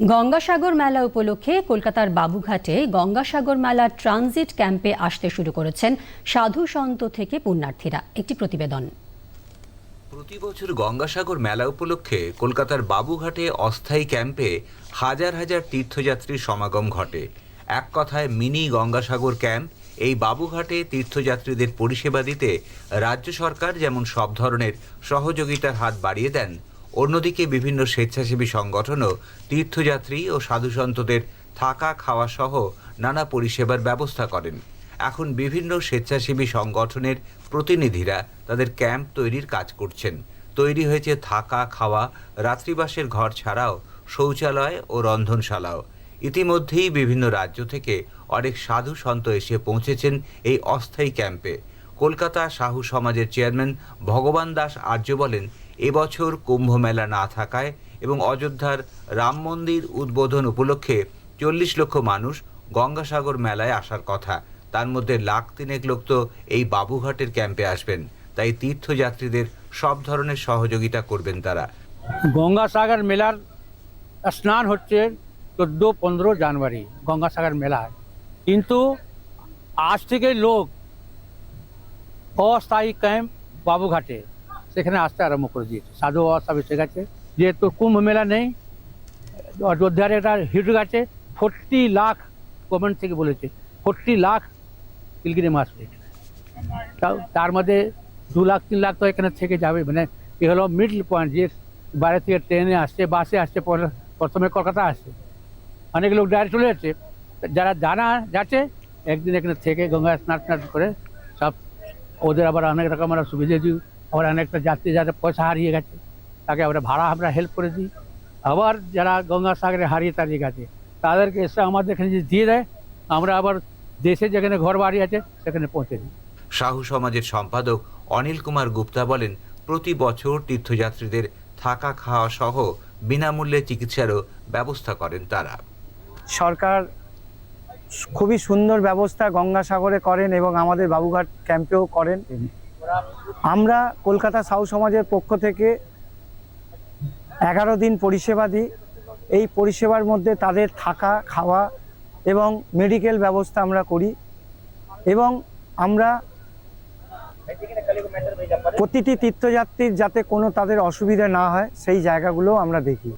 গঙ্গাসাগর মেলা উপলক্ষে কলকাতার বাবুঘাটে গঙ্গাসাগর মেলার ট্রানজিট ক্যাম্পে আসতে শুরু করেছেন সাধু সন্ত থেকে পুণ্যার্থীরা। একটি প্রতিবেদন। প্রতি বছর গঙ্গাসাগর মেলা উপলক্ষে কলকাতার বাবুঘাটে অস্থায়ী ক্যাম্পে হাজার হাজার তীর্থযাত্রীর সমাগম ঘটে। এক কথায় মিনি গঙ্গাসাগর ক্যাম্প এই বাবুঘাটে তীর্থযাত্রীদের পরিষেবা দিতে রাজ্য সরকার যেমন সব ধরনের সহযোগিতার হাত বাড়িয়ে দেন অন্যদিকে বিভিন্ন স্বেচ্ছাসেবী সংগঠনও তীর্থযাত্রী ও সাধুসন্তদের থাকা খাওয়া সহ নানা পরিষেবার ব্যবস্থা করেন। এখন বিভিন্ন স্বেচ্ছাসেবী সংগঠনের প্রতিনিধিরা তাদের ক্যাম্প তৈরির কাজ করছেন। তৈরি হয়েছে থাকা, খাওয়া, রাত্রিবাসের ঘর ছাড়াও শৌচালয় ও রন্ধনশালাও। ইতিমধ্যেই বিভিন্ন রাজ্য থেকে অনেক সাধু সন্ত এসে পৌঁছেছেন এই অস্থায়ী ক্যাম্পে। কলকাতা সাহু সমাজের চেয়ারম্যান ভগবান দাস আর্য বলেন এবছর কুম্ভ মেলা না থাকায় এবং অযোধ্যার রাম মন্দির উদ্বোধন উপলক্ষে চল্লিশ লক্ষ মানুষ গঙ্গাসাগর মেলায় আসার কথা। তার মধ্যে লাখ তিনেক লোক তো এই বাবুঘাটের ক্যাম্পে আসবেন। তাই তীর্থযাত্রীদের সব ধরনের সহযোগিতা করবেন তারা। গঙ্গাসাগর মেলার স্নান হচ্ছে চোদ্দ, পনেরো জানুয়ারি, গঙ্গাসাগর মেলায়। কিন্তু আজ থেকে লোক অস্থায়ী ক্যাম্প বাবুঘাটে। সেখানে আসতে আরম্ভ করে দিয়েছে। সাধু বাবা সব এসে গেছে। যেহেতু কুম্ভ মেলা নেই, অযোধ্যার একটা হিট গেছে, ফোরটি লাখ গভর্নমেন্ট থেকে বলেছে, ফোরটি লাখ পিলগ্রিম আসবে তাও তার মধ্যে দু লাখ, তিন লাখ তো এখানে থেকে যাবে। মানে এ হলো মিডল পয়েন্ট যে বাইরে থেকে ট্রেনে আসছে, বাসে আসছে প্রথমে কলকাতা আসছে। অনেক লোক ডাইরেক্ট চলে যাচ্ছে। যারা জানা যাচ্ছে, একদিন এখানে থেকে গঙ্গায় স্নান টান করে সব ওদের আবার অনেক রকম আমরা সুবিধা দিই আবার অনেকটা যাত্রী যাদের পয়সা হারিয়ে গেছে তাকে আমরা ভাড়া আমরা হেল্প করে দিই। আবার যারা গঙ্গা সাগরে হারিয়ে তাড়িয়ে গেছে তাদেরকে এসে আমাদের এখানে যদি দিয়ে দেয় আমরা আবার দেশে যেখানে ঘর বাড়ি আছে সেখানে পৌঁছে দিই। সাহু সমাজের সম্পাদক অনিল কুমার গুপ্তা বলেন প্রতি বছর তীর্থযাত্রীদের থাকা খাওয়া সহ বিনামূল্যে চিকিৎসারও ব্যবস্থা করেন তারা। সরকার খুবই সুন্দর ব্যবস্থা গঙ্গাসাগরে করেন এবং আমাদের বাবুঘাট ক্যাম্পেও করেন। আমরা কলকাতা সাউ সমাজের পক্ষ থেকে এগারো দিন পরিষেবা দিই। এই পরিষেবার মধ্যে তাদের থাকা, খাওয়া এবং মেডিকেল ব্যবস্থা আমরা করি এবং আমরা প্রতিটি তীর্থযাত্রীর যাতে কোনো তাদের অসুবিধা না হয়, সেই জায়গাগুলো আমরা দেখি।